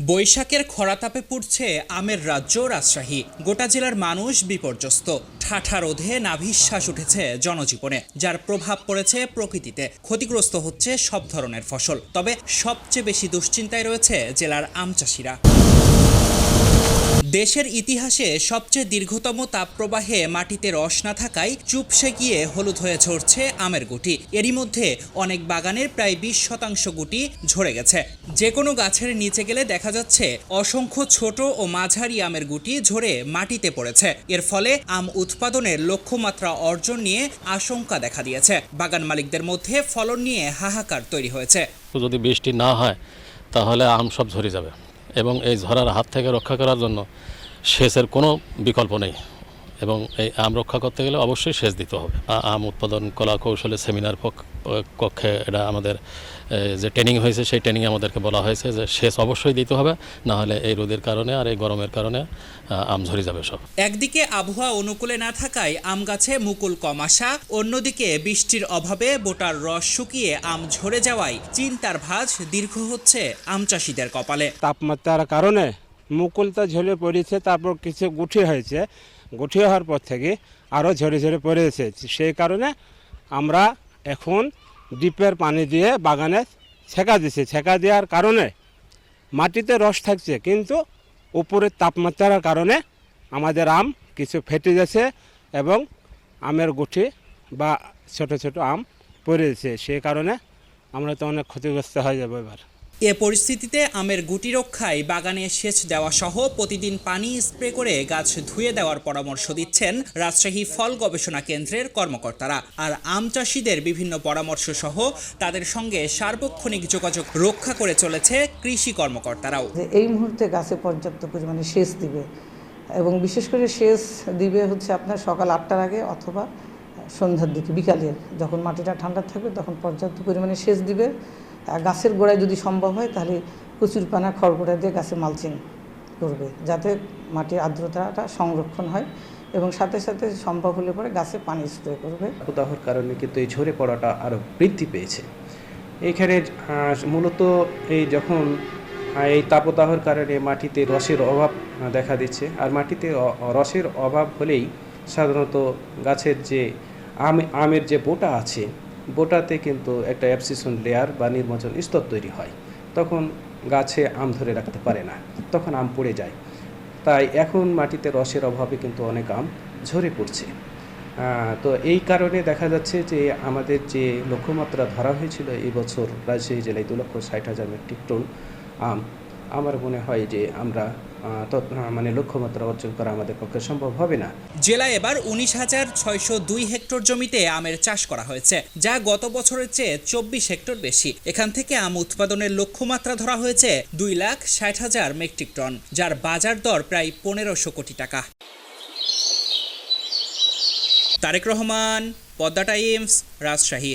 বৈশাখের খরাতাপে পড়ছে আমের রাজ্য রাজশাহী। গোটা জেলার মানুষ বিপর্যস্ত। ঠাঠা রোধে নাভিশ্বাস উঠেছে জনজীবনে, যার প্রভাব পড়েছে প্রকৃতিতে। ক্ষতিগ্রস্ত হচ্ছে সব ধরনের ফসল। তবে সবচেয়ে বেশি দুশ্চিন্তায় রয়েছে জেলার আম চাষিরা। দেশের ইতিহাসে সবচেয়ে দীর্ঘতম তাপপ্রবাহে মাটিতে রস না থাকায় চুপসে গিয়ে হলুদ হয়ে ঝরছে আমের গুটি। এরই মধ্যে অনেক বাগানের প্রায় বিশ শতাংশ গুটি ঝরে গেছে। যে কোনো গাছের নিচে গেলে দেখা যাচ্ছে অসংখ্য ছোট ও মাঝারি আমের গুটি ঝরে মাটিতে পড়েছে। এর ফলে আম উৎপাদনের লক্ষ্যমাত্রা অর্জন নিয়ে আশঙ্কা দেখা দিয়েছে। বাগান মালিকদের মধ্যে ফলন নিয়ে হাহাকার তৈরি হয়েছে। যদি বৃষ্টি না হয়, তাহলে আম সব ঝরে যাবে। এবং এই ঝরার হাত থেকে রক্ষা করার জন্য সেচের কোনো বিকল্প নেই। এবং এই আম রক্ষা করতে গেলে অবশ্যই সেচ দিতে হবে। আম উৎপাদন কলা কৌশলে সেমিনার কক্ষে এটা আমাদের যে ট্রেনিং হয়েছে সেই ট্রেনিংয়ে আমাদেরকে বলা হয়েছে যে সেচ অবশ্যই দিতে হবে না হলে এই রোদের কারণে আর এই গরমের কারণে আম ঝরে যাবে সব। একদিকে আবহাওয়া অনুকূলে না থাকায় আম গাছে মুকুল কম আসা অন্যদিকে বৃষ্টির অভাবে বোটার রস শুকিয়ে আম ঝরে যাওয়ায় চিন্তার ভাঁজ দীর্ঘ হচ্ছে আম চাষিদের কপালে। তাপমাত্রার কারণে মুকুলটা ঝরে পড়েছে তারপর কিছু গুঠি হয়েছে। গুঠি হওয়ার পর থেকে আরও ঝরে ঝরে পড়েছে সেই কারণে আমরা এখন ডিপের পানি দিয়ে বাগানে ছেঁকা দিছি ছেঁকা দেওয়ার কারণে মাটিতে রস থাকছে, কিন্তু উপরের তাপমাত্রার কারণে আমাদের আম কিছু ফেটে গেছে এবং আমের গুঠি বা ছোট ছোট আম পড়ে গেছে। সেই কারণে আমরা তো অনেক ক্ষতিগ্রস্ত হয়ে যাব এবার। এ পরিস্থিতিতে আমের গুটি রক্ষায় বাগানে সেচ দেওয়া সহ প্রতিদিন পানি স্প্রে করে গাছ ধুয়ে দেওয়ার পরামর্শ দিচ্ছেন রাজশাহী ফল গবেষণা কেন্দ্রের কর্মকর্তারা। আর আম চাষিদের বিভিন্ন পরামর্শ সহ তাদের সঙ্গে সার্বক্ষণিক যোগাযোগ রক্ষা করে চলেছে কৃষি কর্মকর্তারাও। এই মুহূর্তে গাছে পর্যাপ্ত পরিমাণে সেচ দিবে এবং বিশেষ করে সেচ দিবে হচ্ছে আপনার সকাল আটটার আগে অথবা সন্ধ্যার দিকে, বিকালের। যখন মাটিটা ঠান্ডা থাকবে তখন পর্যাপ্ত পরিমাণে সেচ দিবে। গাছের গোড়ায় যদি সম্ভব হয়, তাহলে প্রচুর পানা, খড়গোড়া দিয়ে গাছে মালচিং করবে, যাতে মাটির আর্দ্রতাটা সংরক্ষণ হয় এবং সাথে সাথে সম্ভব হলে পরে গাছে পানি স্প্রে করবে। উদাহর কারণে কিন্তু এই ঝরে পড়াটা আরও বৃদ্ধি পেয়েছে। এখানে মূলত এই যখন এই তাপদাহর কারণে মাটিতে রসের অভাব দেখা দিচ্ছে। আর মাটিতে রসের অভাব হলেই সাধারণত গাছের যে আম, আমের যে বোটা আছে বোটাতে কিন্তু একটা অ্যাবসিসন লেয়ার বা নির্বাচন স্তর তৈরি হয়। তখন গাছে আম ধরে রাখতে পারে না, তখন আম পড়ে যায়। তাই এখন মাটিতে রসের অভাবে কিন্তু অনেক আম ঝরে পড়ছে। তো এই কারণে দেখা যাচ্ছে যে আমাদের যে লক্ষ্যমাত্রা ধরা হয়েছিল এই বছর রাজশাহী জেলায় দু লক্ষ ষাট হাজার মেট্রিক টন আম, আমার মনে হয় যে আমরা মানে লক্ষ্যমাত্রা অর্জন করা আমাদের পক্ষে সম্ভব হবে না। জেলায় এবার উনিশ হাজার ছয়শো দুই হেক্টর জমিতে আমের চাষ করা হয়েছে, যা গত বছরের চেয়ে চব্বিশ হেক্টর বেশি। এখান থেকে আম উৎপাদনের লক্ষ্যমাত্রা ধরা হয়েছে দুই লাখ ষাট হাজার মেট্রিক টন, যার বাজার দর প্রায় পনেরোশো কোটি টাকা। তারেক রহমান, পদ্মা টাইমস, রাজশাহী।